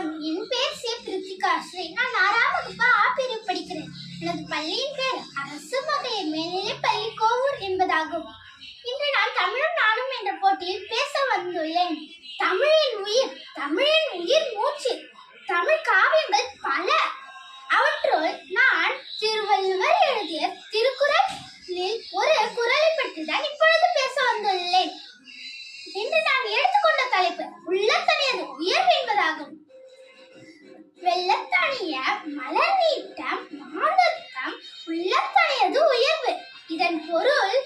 வணக்கம் என் பேர் சே பிரித்திகா ஸ்ரீ நான் ஆறாம் வகுப்பு ஆ பிரிவு படிக்கிறேன். எனது பள்ளியின் பேர் அரசு மகளிர் மேல்நிலை பள்ளி கோவூர் என்பதாகும். இன்று நான் தமிழும் நானும் என்ற போட்டியில் பேச வந்துள்ளேன். தமிழின் உயிர் தமிழின் உயிர் மூச்சு தமிழ் காவியங்கள் வெள்ளத்தணிய மலர் நீட்டம் மாதத்தம் உள்ளத்தனியது உயர்வு. இதன் பொருள்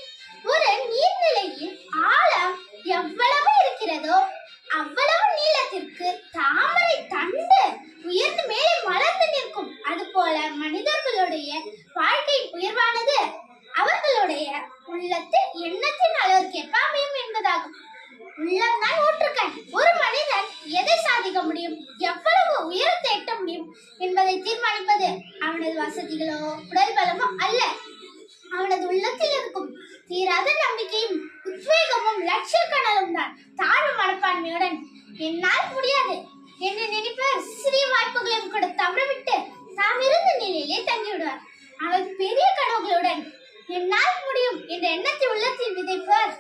ஒரு நீர்நிலையின் ஆழம் எவ்வளவு இருக்கிறதோ அவ்வளவு நீளத்திற்கு தாமரை தண்டு உயர்ந்து மேலே மலர்ந்து நிற்கும். அதுபோல மனிதர்களுடைய வாழ் என்பதை தீர்மானிப்பது அவனது வசதிகளோ உடல் பலமோ அல்ல. அவனது உள்ளத்தில் இருக்கும் தீராத நம்பிக்கையும் உத்வேகமும் லட்சிய கனலும் தான் தாழ்வு மனப்பான்மையுடன் என்னால் முடியாது என்று நினைப்பவர் சிறிய வாய்ப்புகளையும் கூட தவறவிட்டு தாம் இருந்த நிலையிலே தங்கிவிடுவார். அவர் பெரிய கனவுகளுடன் என்னால் முடியும் என்ற எண்ணத்தை உள்ளத்தில் விதைப்பவர்.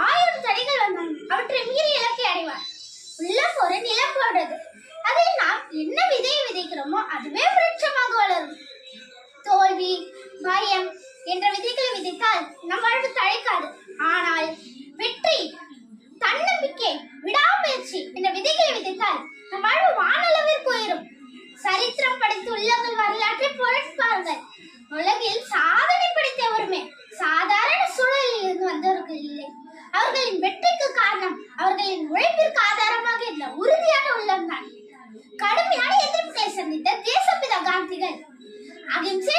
ஆயிரம் தடைகள் வந்தாலும் அவற்றை மீறி இலக்கை அடைவார். உள்ள ஒரு நில கல்வி பயம் என்ற விதைகளை விதைத்தால் நம் வாழ்வு தழைக்காது. ஆனால் வெற்றி தன்னம்பிக்கை விடாமுயற்சி என்ற விதைகளை விதைத்தால் நம் வாழ்வு வானளவிற்கு உயரும் சரித்திரம் படைத்து உள்ளங்கள் வரலாற்றை புரட்டி பாருங்கள். உலகில் சாதனை படைத்தவருமே சாதாரண சூழலில் இருந்து வந்தவர்கள் இல்லை. அவர்களின் வெற்றிக்கு காரணம் அவர்களின் உழைப்பிற்கு ஆதாரமாக இருந்த உறுதியான உள்ளம்தான். கடுமையான எதிர்ப்புகளை சந்தித்த தேசப்பிதா காந்திகள். அகிம்சை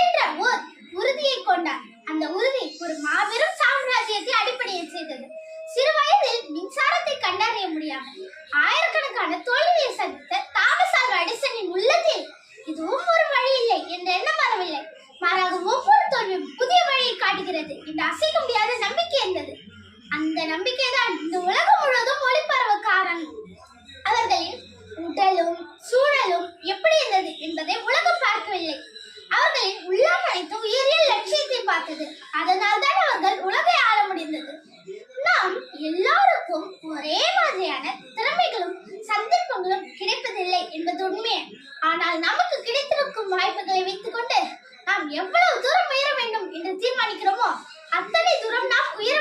முடியாமல் ஆயிரக்கணக்கான தோல்வியை சந்தித்த தாமஸ் ஆல்வா எடிசனின் உள்ளத்தில் இதுவும் ஒரு வழி இல்லை என்ற எண்ணம் வரவில்லை. மாறாக ஒவ்வொரு தோல்வியும் புதிய வழியை காட்டுகிறது என்று அசைக்க முடியாத நம்பிக்கை இருந்தது அந்த நம்பிக்கை தான் இந்த உலகம் முழுவதும் ஒளிபரவ காரணம். அவர்களின் உடலும் சூழலும் எப்படி இருந்தது என்பதை உலகம் பார்க்கவில்லை. அவர்களின் உள்ளம் அனைத்து உயிரியல் லட்சியத்தை பார்த்தது. அதனால் தான் வாய்ப்புகளை வைத்துக் கொண்டு நாம் எவ்வளவு தூரம் உயர வேண்டும் என்று தீர்மானிக்கிறோமோ அத்தனை தூரம் நாம் உயர்